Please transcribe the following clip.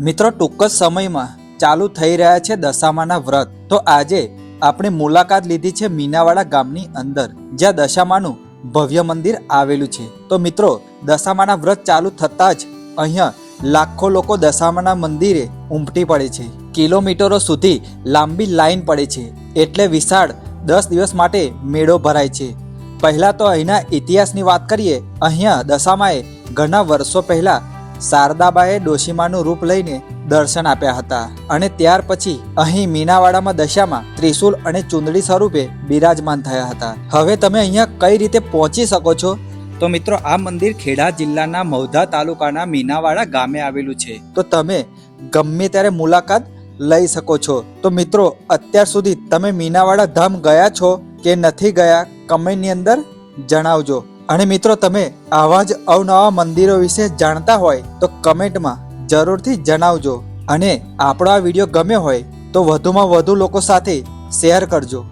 મિત્રો, ટૂંક જ સમયમાં ચાલુ થઈ રહ્યા છે દશામાના વ્રત. તો આજે આપણે મુલાકાત લીધી છે મીનાવાડા ગામની અંદર, જ્યાં દશામાનું ભવ્ય મંદિર આવેલું છે. તો મિત્રો, દશામાના વ્રત ચાલુ થતાં જ અહીંયા લાખો લોકો દશામાના મંદિરે ઉમટી પડે છે. કિલોમીટરો સુધી લાંબી લાઈન પડે છે. એટલે વિશાળ દસ દિવસ માટે મેળો ભરાય છે. પહેલાં તો અહીંના ઇતિહાસની વાત કરીએ, અહીંયા દશામાએ ઘણા વર્ષો પહેલાં શારદાબાએ ડોશીમાનું રૂપ લઈને દર્શન આપ્યા હતા અને ત્યાર પછી અહીં મીનાવાડામાં દશામાં ત્રિશુલ અને ચુંદડી સ્વરૂપે બિરાજમાન થયા હતા. હવે તમે અહીંયા કઈ રીતે પહોંચી શકો છો? તો મિત્રો આ મંદિર ખેડા જિલ્લાના મૌધા તાલુકાના મીનાવાડા ગામે આવેલું છે. તો તમે ગમે ત્યારે મુલાકાત લઈ શકો છો. તો મિત્રો અત્યાર સુધી તમે મીનાવાડા ધામ ગયા છો કે નથી ગયા કમેન્ટની અંદર જણાવજો. અને મિત્રો, તમે આવા જ અવનવા મંદિરો વિશે જાણતા હોય તો કમેન્ટમાં જરૂરથી જણાવજો અને આપણો આ વીડિયો ગમ્યો હોય તો વધુમાં વધુ લોકો સાથે શેર કરજો.